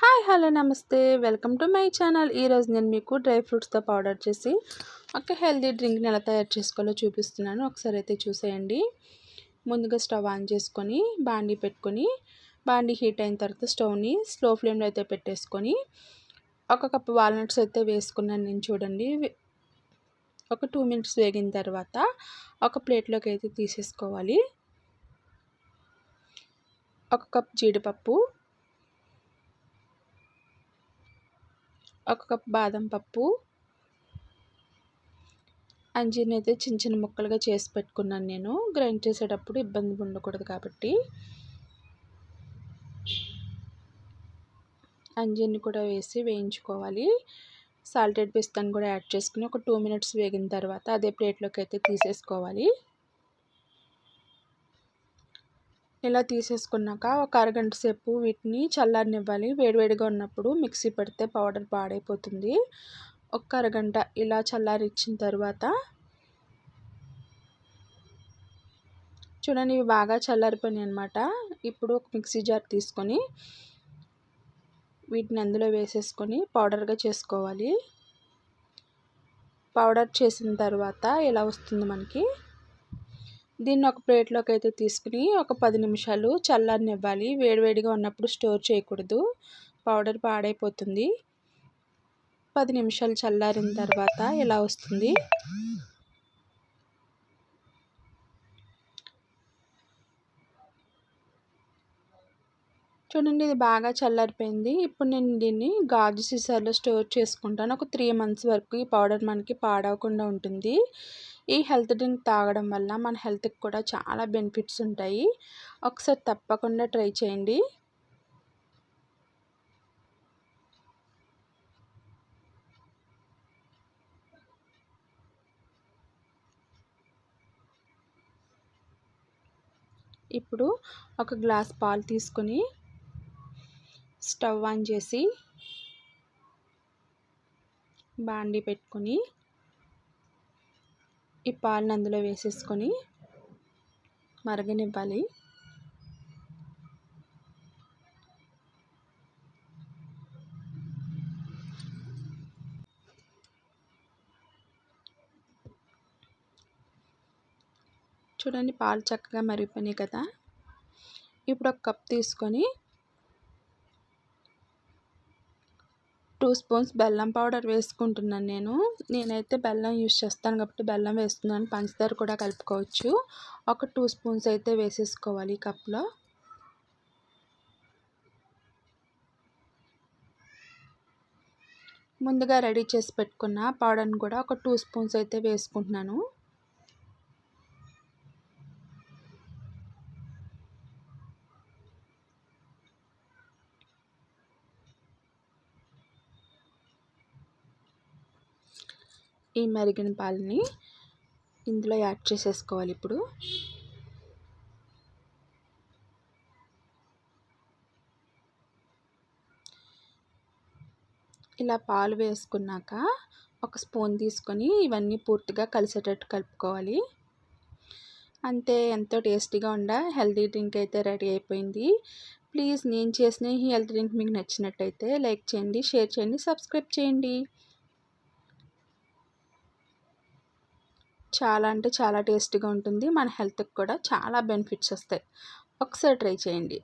Hi hello నమస్తే. Welcome to my channel. ఈరోజు నేను మీకు డ్రై ఫ్రూట్స్తో పౌడర్ చేసి ఒక హెల్దీ డ్రింక్ని ఎలా తయారు చేసుకోవాలో చూపిస్తున్నాను. ఒకసారి అయితే చూసేయండి. ముందుగా స్టవ్ ఆన్ చేసుకొని బాండీ పెట్టుకొని బాండీ హీట్ అయిన తర్వాత స్టవ్ని స్లో ఫ్లేమ్లో అయితే పెట్టేసుకొని ఒక కప్పు వాల్నట్స్ అయితే వేసుకున్నాను నేను చూడండి. ఒక టూ మినిట్స్ వేగిన తర్వాత ఒక ప్లేట్లోకి అయితే తీసేసుకోవాలి. ఒక కప్ జీడిపప్పు ఒక కప్ బాదం పప్పు అంజీర్ని అయితే చిన్న చిన్న ముక్కలుగా చేసి పెట్టుకున్నాను నేను. గ్రైండ్ చేసేటప్పుడు ఇబ్బంది ఉండకూడదు కాబట్టి అంజీర్ని కూడా వేసి వేయించుకోవాలి. సాల్టెడ్ పిస్తాను కూడా యాడ్ చేసుకుని ఒక టూ మినిట్స్ వేగిన తర్వాత అదే ప్లేట్లోకి అయితే తీసేసుకోవాలి. ఇలా తీసేసుకున్నాక ఒక అరగంట సేపు వీటిని చల్లారనివ్వాలి. వేడివేడిగా ఉన్నప్పుడు మిక్సీ పెడితే పౌడర్ పాడైపోతుంది. ఒక్క అరగంట ఇలా చల్లారిచ్చిన తర్వాత చూడండి ఇవి బాగా చల్లారిపోయినాయి అనమాట ఇప్పుడు ఒక మిక్సీ జార్ తీసుకొని వీటిని అందులో వేసేసుకొని పౌడర్గా చేసుకోవాలి. పౌడర్ చేసిన తర్వాత ఇలా వస్తుంది మనకి? దీన్ని ఒక ప్లేట్లోకి అయితే తీసుకుని ఒక పది నిమిషాలు చల్లనివ్వాలి వేడివేడిగా ఉన్నప్పుడు స్టోర్ చేయకూడదు. పౌడర్ పాడైపోతుంది. పది నిమిషాలు చల్లారిన తర్వాత ఇలా వస్తుంది. చూడండి ఇది బాగా చల్లారిపోయింది. ఇప్పుడు నేను దీన్ని గాజు సీసాలో స్టోర్ చేసుకుంటాను. ఒక త్రీ మంత్స్ వరకు ఈ పౌడర్ మనకి పాడవకుండా ఉంటుంది. ఈ హెల్త్ డ్రింక్ తాగడం వల్ల మన హెల్త్కి కూడా చాలా బెనిఫిట్స్ ఉంటాయి. ఒకసారి తప్పకుండా ట్రై చేయండి. ఇప్పుడు ఒక గ్లాస్ పాలు తీసుకొని స్టవ్ ఆన్ చేసి బాండి పెట్టుకొని ఈ పాలను అందులో వేసేసుకొని మరగనివ్వాలి. చూడండి పాలు చక్కగా మరిగిపోయినాయి కదా. ఇప్పుడు ఒక కప్ తీసుకొని టూ స్పూన్స్ బెల్లం పౌడర్ వేసుకుంటున్నాను నేను. నేనైతే బెల్లం యూస్ చేస్తాను కాబట్టి బెల్లం వేస్తున్నాను. పంచదార కూడా కలుపుకోవచ్చు. ఒక టూ స్పూన్స్ అయితే వేసేసుకోవాలి ఈ కప్లో ముందుగా రెడీ చేసి పెట్టుకున్న పౌడర్ని కూడా ఒక టూ స్పూన్స్ అయితే వేసుకుంటున్నాను. ఈ మరిగిన పాలని ఇందులో యాడ్ చేసేసుకోవాలి ఇప్పుడు. ఇలా పాలు వేసుకున్నాక ఒక స్పూన్ తీసుకొని ఇవన్నీ పూర్తిగా కలిసేటట్టు కలుపుకోవాలి. అంతే ఎంతో టేస్టీగా ఉండ హెల్తీ డ్రింక్ అయితే రెడీ అయిపోయింది. ప్లీజ్ నేను చేసిన ఈ హెల్త్ డ్రింక్ మీకు నచ్చినట్టయితే లైక్ చేయండి షేర్ చేయండి సబ్స్క్రైబ్ చేయండి. చాలా అంటే చాలా టేస్టీగా ఉంటుంది. మన హెల్త్కి కూడా చాలా బెనిఫిట్స్ వస్తాయి. ఒకసారి ట్రై చేయండి.